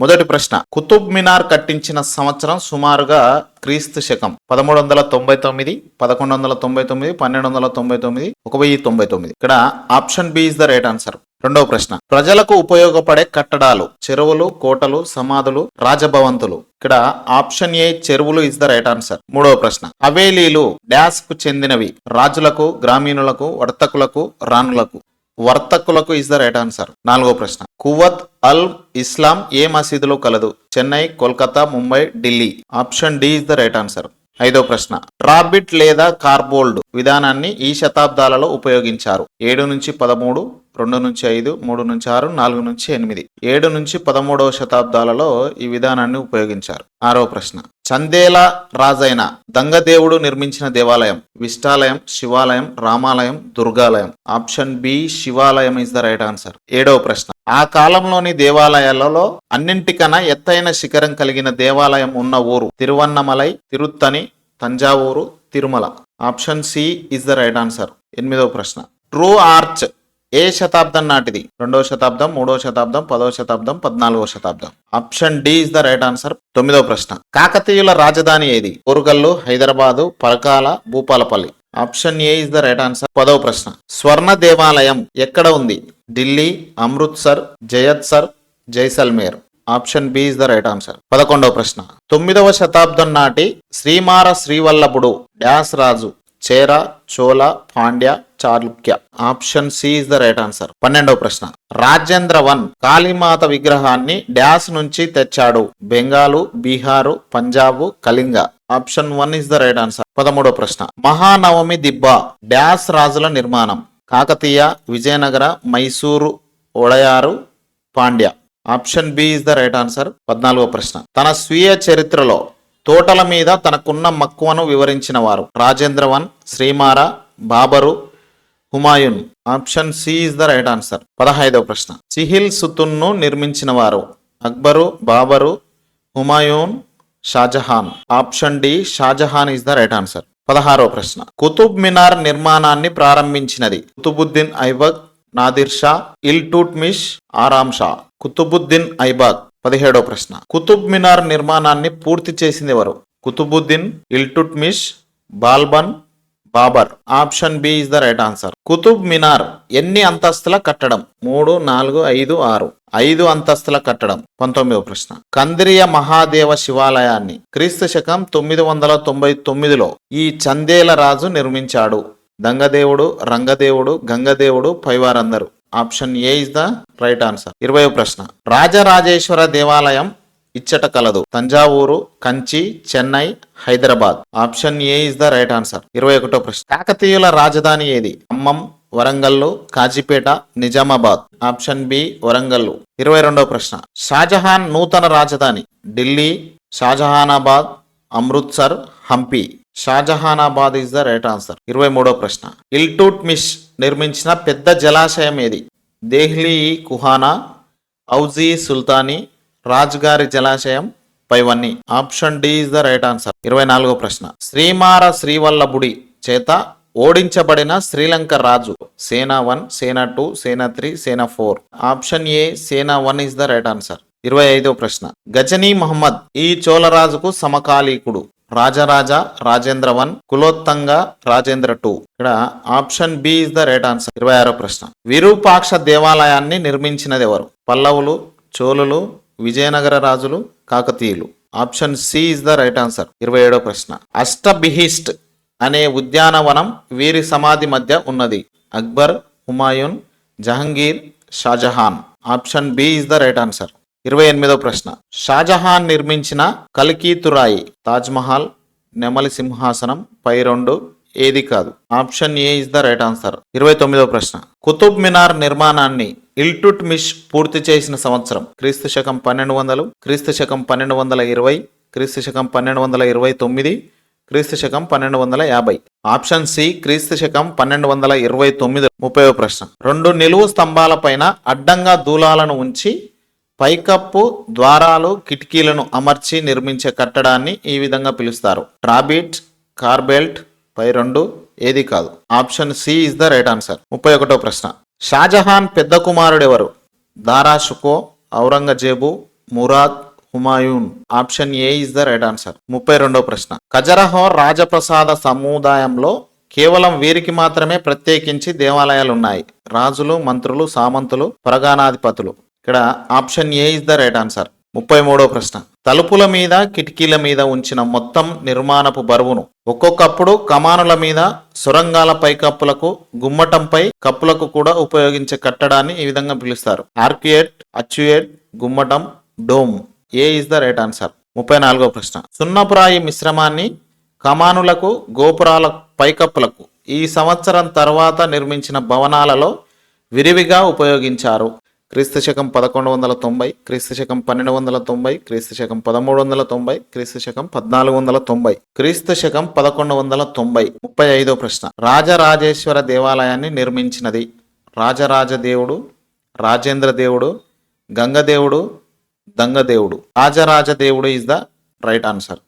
మొదటి ప్రశ్న. కుతుబ్ మినార్ కట్టించిన సంవత్సరం సుమారుగా క్రీస్తు శకం. పదమూడు వందల తొంభై తొమ్మిది పదకొండు వందల తొంభై తొమ్మిది పన్నెండు వందల తొంభై తొమ్మిది ఒక వెయ్యి తొంభై తొమ్మిది. ఇక్కడ option B is the right answer. రెండవ ప్రశ్న. ప్రజలకు ఉపయోగపడే కట్టడాలు చెరువులు కోటలు సమాధులు రాజభవంతులు. ఇక్కడ ఆప్షన్ ఏ చెరువులు ఇస్ ద రైట్ ఆన్సర్. మూడవ ప్రశ్న. హవేలీలు డాష్కు చెందినవి. రాజులకు గ్రామీణులకు వర్తకులకు రాణులకు. వర్తకులకు ఇస్ ద రైట్ ఆన్సర్. నాలుగో ప్రశ్న. కువత్ అల్ ఇస్లాం ఏ మసీదులో కలదు? Chennai Kolkata Mumbai Delhi. Option D is the right answer. ఐదో ప్రశ్న. రాబిట్ లేదా కార్బోల్డ్ విధానాన్ని ఈ శతాబ్దాలలో ఉపయోగించారు. ఏడు నుంచి పదమూడు రెండు నుంచి ఐదు మూడు నుంచి ఆరు నాలుగు నుంచి ఎనిమిది. ఏడు నుంచి పదమూడవ శతాబ్దాలలో ఈ విధానాన్ని ఉపయోగించారు. ఆరో ప్రశ్న. చందేలా రాజైన దంగదేవుడు నిర్మించిన దేవాలయం విష్టాలయం శివాలయం రామాలయం దుర్గాలయం. ఆప్షన్ బి శివాలయం ఇస్ ద రైట్ ఆన్సర్. ఏడవ ప్రశ్న. ఆ కాలంలోని దేవాలయాలలో అన్నింటికన్నా ఎత్తైన శిఖరం కలిగిన దేవాలయం ఉన్న ఊరు Tiruvannamalai Tiruttani Thanjavur Tirumala. Option C is the right answer. ఎనిమిదవ ప్రశ్న. ట్రూ ఆర్చ్ ఏ శతాబ్దం నాటిది? రెండవ శతాబ్దం మూడవ శతాబ్దం పదవ శతాబ్దం పద్నాలుగవ శతాబ్దం. Option D is the right answer. తొమ్మిదవ ప్రశ్న. కాకతీయుల రాజధాని ఏది? Orugallu Hyderabad Parakala Bhupalpally. Option A is the right answer. పదవ ప్రశ్న. స్వర్ణ దేవాలయం ఎక్కడ ఉంది? Delhi Amritsar Jayatsar Jaisalmer. Option B is the right answer. పదకొండవ ప్రశ్న. తొమ్మిదవ శతాబ్దం నాటి శ్రీమార శ్రీవల్లభుడు dash Raju Chera Chola Pandya Chalukya. Option C is the right answer. పన్నెండవ ప్రశ్న. రాజేంద్ర వన్ కాళీమాత విగ్రహాన్ని డ్యాస్ నుంచి తెచ్చాడు. Bengal Bihar Punjab Kalinga. Option one is the right answer. పదమూడవ ప్రశ్న. మహానవమి దిబ్బ డ్యాస్ రాజుల నిర్మాణం. Kakatiya Vijayanagara Mysuru Wodeyar Pandya. Option B is the right answer. పద్నాలుగో ప్రశ్న. తన స్వీయ చరిత్రలో తోటల మీద తనకున్న మక్కువను వివరించిన వారు. రాజేంద్రవన్ Srimara Babur Humayun. Option C is the right answer. పదహైదవ ప్రశ్న. సిహిల్ సుతున్ను నిర్మించిన వారు. Akbar Babur Humayun Shahjahan. Option D Shahjahan is the right answer. పదహారవ ప్రశ్న. కుతుబ్ మినార్ నిర్మాణాన్ని ప్రారంభించినది. కుతుబుద్దీన్ ఐబక్ నాదిర్ షా ఇల్టూట్ మిష్ ఆరామ్ షా. కుతుబుద్దీన్ ఐబాగ్ పదిహేడవ ప్రశ్న. కుతుబ్ మినార్ నిర్మాణాన్ని పూర్తి చేసింది ఎవరు? Qutbuddin Iltutmish Balban Babur. Option B is the right answer. Qutub Minar ఎన్ని అంతస్తుల కట్టడం? మూడు నాలుగు ఐదు ఆరు. ఐదు అంతస్తుల కట్టడం. పంతొమ్మిదవ ప్రశ్న. కందిరియ మహాదేవ శివాలయాన్ని క్రీస్తు శకం తొమ్మిది వందల తొంభై తొమ్మిదిలో ఈ చందేల రాజు నిర్మించాడు. దంగదేవుడు రంగదేవుడు గంగదేవుడు పైవారందరూ. Option A is the right answer. ఇరవై ప్రశ్న. రాజరాజేశ్వర దేవాలయం ఇచ్చట కలదు. Thanjavur Kanchi Chennai Hyderabad. Option A is the right answer. ఇరవై ఒకటో ప్రశ్న. కాకతీయుల రాజధాని ఏది? Khammam Warangal Kazipet Nizamabad. Option B Warangal. ఇరవై రెండవ ప్రశ్న. షాజహాన్ నూతన రాజధాని. Delhi Shahjahanabad Amritsar Hampi. Shahjahanabad is the right answer. ఇరవై మూడో ప్రశ్న. ఇల్టూట్ మిష్ నిర్మించిన పెద్ద జలాశయం ఏది? దేహ్లీ కుహానా ఔజీ సుల్తానీ రాజ్గారి జలాశయం పైవన్నీ. Option D is the right answer. ఇరవై నాలుగో ప్రశ్న. శ్రీమార శ్రీవల్లభుడి చేత ఓడించబడిన శ్రీలంక రాజు. Sena one Sena two Sena three Sena four. Option A Sena one is the right answer. ఇరవై ఐదో ప్రశ్న. గజనీ మహమ్మద్ ఈ చోళరాజుకు సమకాలీకుడు. Rajaraja Rajendra one Kulottunga Rajendra two. ఇక్కడ option B is the right answer. ఇరవై ఆరో ప్రశ్న. విరూపాక్ష దేవాలయాన్ని నిర్మించినది ఎవరు పల్లవులు చోళులు విజయనగర రాజులు కాకతీయులు. Option C is the right answer. ఇరవై ఏడో ప్రశ్న. అష్టబిహిస్ట్ అనే ఉద్యానవనం వీరి సమాధి మధ్య ఉన్నది. Akbar Humayun Jahangir Shahjahan. Option B is the right answer. ఇరవై ఎనిమిదో ప్రశ్న. షాజహాన్ నిర్మించిన కల్కీతురాయి తాజ్మహల్ నెమలి సింహాసనం పై రెండు ఏది కాదు. Option A is the right answer. ఇరవై తొమ్మిదో ప్రశ్న. కుతుబ్ మినార్ నిర్మాణాన్ని ఇల్టుట్ మిష్ పూర్తి చేసిన సంవత్సరం క్రీస్తు శకం పన్నెండు వందలు క్రీస్తు శకం పన్నెండు వందల ఇరవై క్రీస్తు శకం పన్నెండు వందల ఇరవై తొమ్మిది క్రీస్తు శకం పన్నెండు వందల యాభై. ఆప్షన్ సి క్రీస్తు శకం పన్నెండు వందల ఇరవై తొమ్మిది. ముప్పై ప్రశ్న. రెండు నిలువు స్తంభాలపైన అడ్డంగా దూలాలను ఉంచి పైకప్పు ద్వారాలు కిటికీలను అమర్చి నిర్మించే కట్టడాన్ని ఈ విధంగా పిలుస్తారు. ట్రాబిట్ కార్బెల్ట్ పై రెండు ఏది కాదు. Option C is the right answer. ముప్పై ఒకటో ప్రశ్న. షాజహాన్ పెద్ద కుమారుడు ఎవరు? Dara Shukoh Aurangzeb Murad Humayun. Option A is the right answer. ముప్పై రెండో ప్రశ్న. ఖజరహో రాజప్రసాద సముదాయంలో కేవలం వీరికి మాత్రమే ప్రత్యేకించి దేవాలయాలు ఉన్నాయి రాజులు మంత్రులు సామంతులు పరగానాధిపతులు ఇక్కడ option A is the right answer. ముప్పై మూడో ప్రశ్న. తలుపుల మీద కిటికీల మీద ఉంచిన మొత్తం నిర్మాణపు బరువును ఒక్కొక్కప్పుడు కమానుల మీద సొరంగాల పైకప్పులకు గుమ్మటంపై కప్పులకు కూడా ఉపయోగించే కట్టడాన్ని ఈ విధంగా పిలుస్తారు. Arcuate అచ్యుయేట్ గుమ్మటం dome. A is the right answer? ముప్పై నాలుగో ప్రశ్న. సున్నపురాయి మిశ్రమాన్ని కమానులకు గోపురాల పైకప్పులకు ఈ సంవత్సరం తర్వాత నిర్మించిన భవనాలలో విరివిగా ఉపయోగించారు. క్రీస్తు శకం పదకొండు వందల తొంభై క్రీస్తు శకం పన్నెండు వందల తొంభై క్రీస్తు శకం పదమూడు వందల తొంభై క్రీస్తు శకం పద్నాలుగు వందల తొంభై. క్రీస్తు శకం పదకొండు వందల తొంభై. ముప్పై ఐదో ప్రశ్న. రాజరాజేశ్వర దేవాలయాన్ని నిర్మించినది రాజరాజ దేవుడు రాజేంద్ర దేవుడు గంగదేవుడు దంగదేవుడు. రాజరాజ దేవుడు ఇస్ ద రైట్ ఆన్సర్